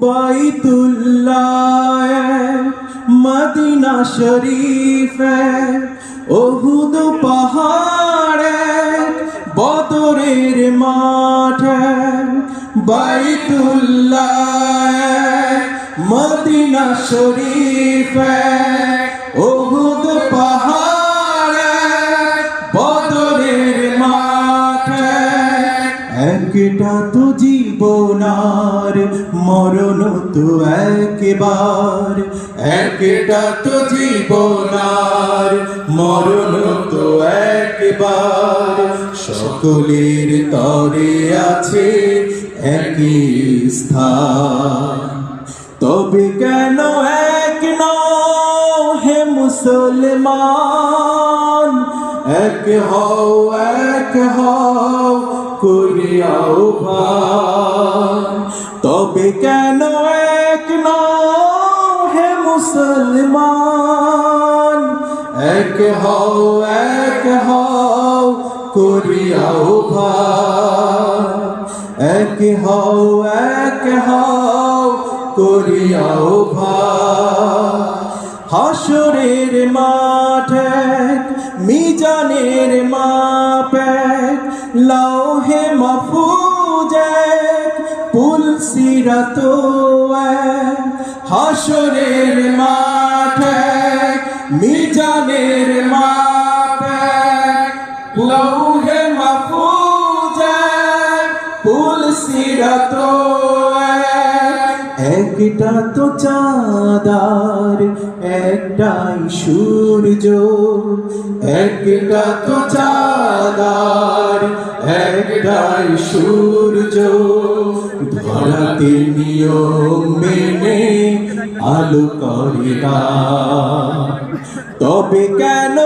বাইতুল্লাহ Medina শরীফ ওহুদ পাহাড়ে বদরের মাঠে বাইতুল্লাহ মদিনা শরীফ ওহুদ একটা তো জীবনার মরণ তো একবার। একটা তো জীবনার মরণ তো একবার। সকলের তরে আছে একই স্থান। তবে কেন এক হে মুসলমান? এক হও এক হও করিয়াও ভান তবে কেন এক হে মুসলমান? এক হও এক হও করিয়াও ভান এক হও এক হও করিয়াও ভাই হাসরের মাঠে, মিজানের মাপে সিরত হাসরের মাঠে, মিজানের মাপে লৌহে মফুজে পুল সিরত একটা তো চাঁদার, একটাই সূর্য। একটা তো চাঁদার, একটাই সূর্য। ধরাতে নিয়ম মেনে আলো করে তবে কেন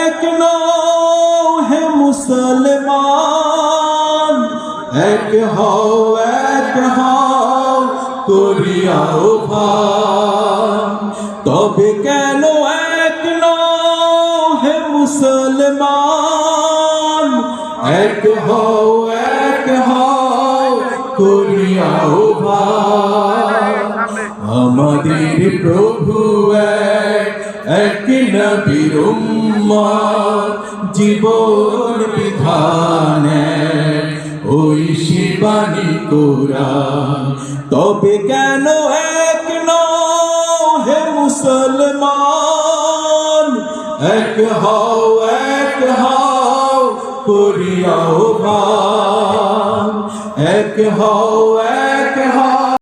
এক হে মুসলমান? এক হও এক হও করিয়াও ভান। তবে কেন এক হে মুসলমান? এক হও আমাদের প্রভু এক এক নবীর জীবন বিধানে। ওই শিবানী কোরআন, তবে কেন এক হে মুসলমান? এক হও এক হও, করিয়াও ভান এক হও